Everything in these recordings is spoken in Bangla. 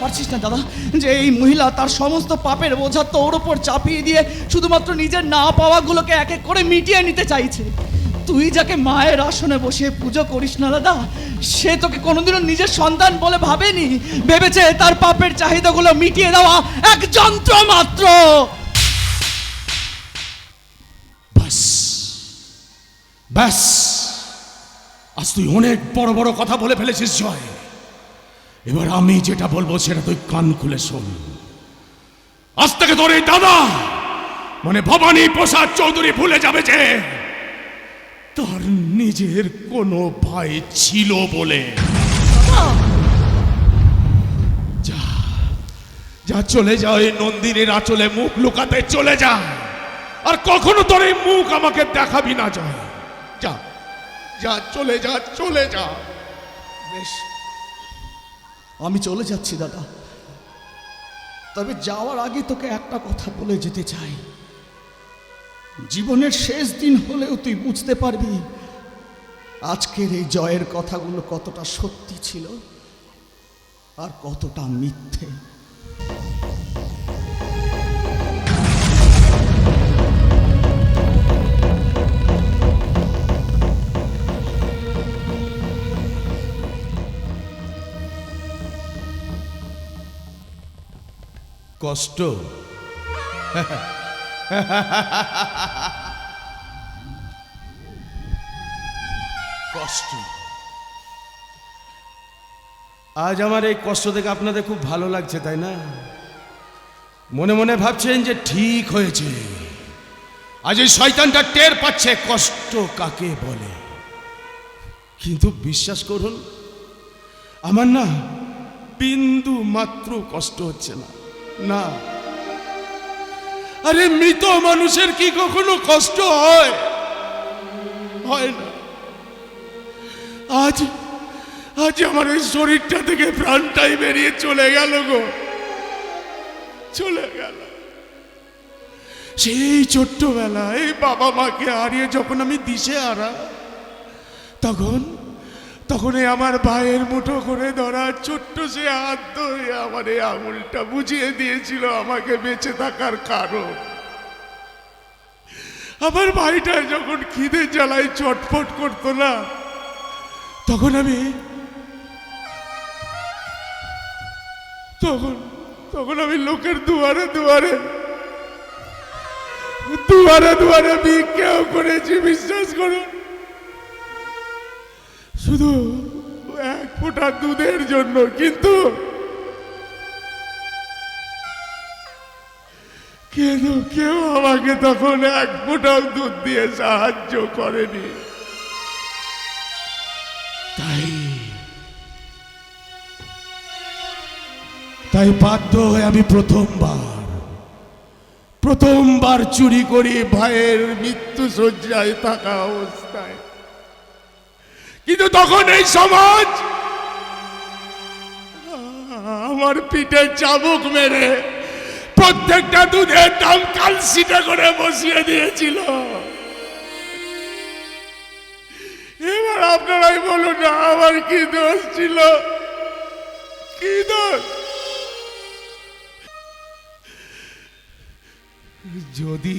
পারছিস না দাদা? যে এই মহিলা তার সমস্ত পাপের বোঝা তোর ওপর চাপিয়ে দিয়ে শুধুমাত্র নিজের না পাওয়াগুলোকে এক এক করে মিটিয়ে নিতে চাইছে। তুই যাকে মায়ের আসনে বসিয়ে পুজো করিস না দাদা, সে তোকে কোনোদিনও নিজের সন্তান বলে ভাবেনি। ভেবেছে তার পাপের চাহিদাগুলো মিটিয়ে দেওয়া এক যন্ত্র মাত্র। ব্যাস। ব্যাস। আজ তুই অনেক বড় বড় কথা বলে ফেলেছিস, জয়। এবার আমি যেটা বলব সেটা তুই কান খুলে শোন। আজ থেকে তোর এই দাদা মানে ভবানী প্রসাদ চৌধুরী ভুলে যাবে যে তার নিজের কোনো ভাই ছিল বলে। যা যা চলে যা, ওই নন্দিনীর আঁচলে মুখ লুকাতে চলে যা। আর কখনো তোর এই মুখ আমাকে দেখাবি না, যা। যা চলে যা চলে যা। বেশ। আমি চলে যাচ্ছি, দাদা। তবে যাওয়ার আগে তোকে একটা কথা বলে যেতে চাই। জীবনের শেষ দিন হলেও তুই বুঝতে পারবি, আজকের এই জয়ের কথাগুলো কতটা সত্যি ছিল আর কতটা মিথ্যে। কষ্ট। কষ্ট। আজ আমার এই কষ্ট দেখে আপনাদের খুব ভালো লাগছে, তাই না? মনে মনে ভাবছেন যে ঠিক হয়েছে। আজ এই শয়তানটা টের পাচ্ছে, কষ্ট কাকে বলে? কিন্তু বিশ্বাস করুন, আমার না বিন্দু মাত্র কষ্ট হচ্ছে না। না। আরে, মৃত মানুষের কি কখনো কষ্ট হয়? হয় না। আজ আজ আমার এই শরীরটা থেকে প্রাণটাই বেরিয়ে চলে গেল গো। চলে গেল। সেই ছোট্টবেলায় বাবা মাকে হারিয়ে যখন আমি দিশে হারা, তখন তখন এই আমার ভাইয়ের মুঠো করে ধরা ছোট্ট সে হাত ধরে আমার এই আঙুলটা বুঝিয়ে দিয়েছিল আমাকে বেঁচে থাকার কারণ। আমার ভাইটা যখন খিদে জ্বালায় চটপট করতো না, তখন আমি তখন তখন আমি লোকের দুয়ারে দুয়ারে দুয়ারে দুয়ারে ভিক্ষাও করেছি, বিশ্বাস করুন। শুধু এক ফোঁটা দুধের জন্য, কিন্তু কেন কেউ আমাকে তখন এক ফোঁটাও দুধ দিয়ে সাহায্য করেনি? তাই তাই বাধ্য হয়ে আমি প্রথমবার প্রথমবার চুরি করি ভাইয়ের মৃত্যু শয্যায় থাকা অবস্থায়। কিন্তু তখন এই সমাজ আমার পিঠে চাবুক মেরে প্রত্যেকটা দুধের দাম কালসিটা করে বসিয়ে দিয়েছিল। এবার আপনারাই বলুন না, আমার কি দোষ ছিল? কি দোষ? যদি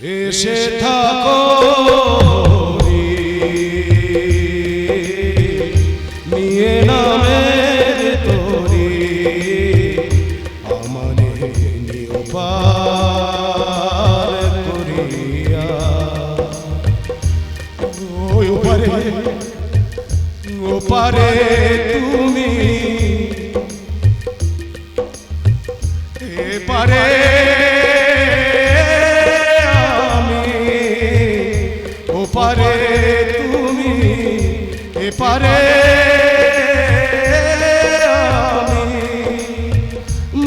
এসে থাকো। নিয়ে নামের তোরে। আমারে নিপার করিয়া। ওই ওপারে ওপারে তুমি। এপারে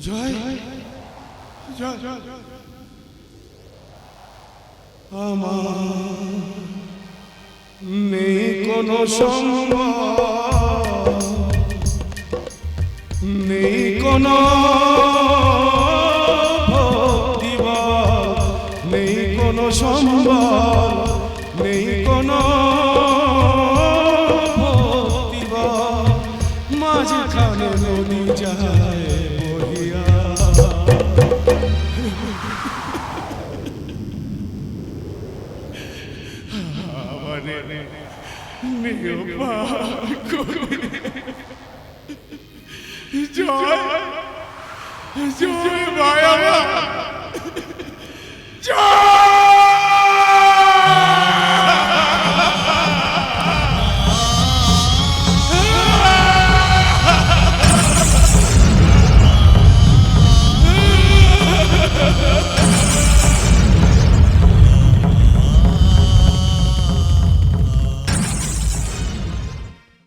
জয়। জয় জয় আমার নেই কোনো সম্ভব নেই কোনো meu barco. জয় জয় মায়া জয়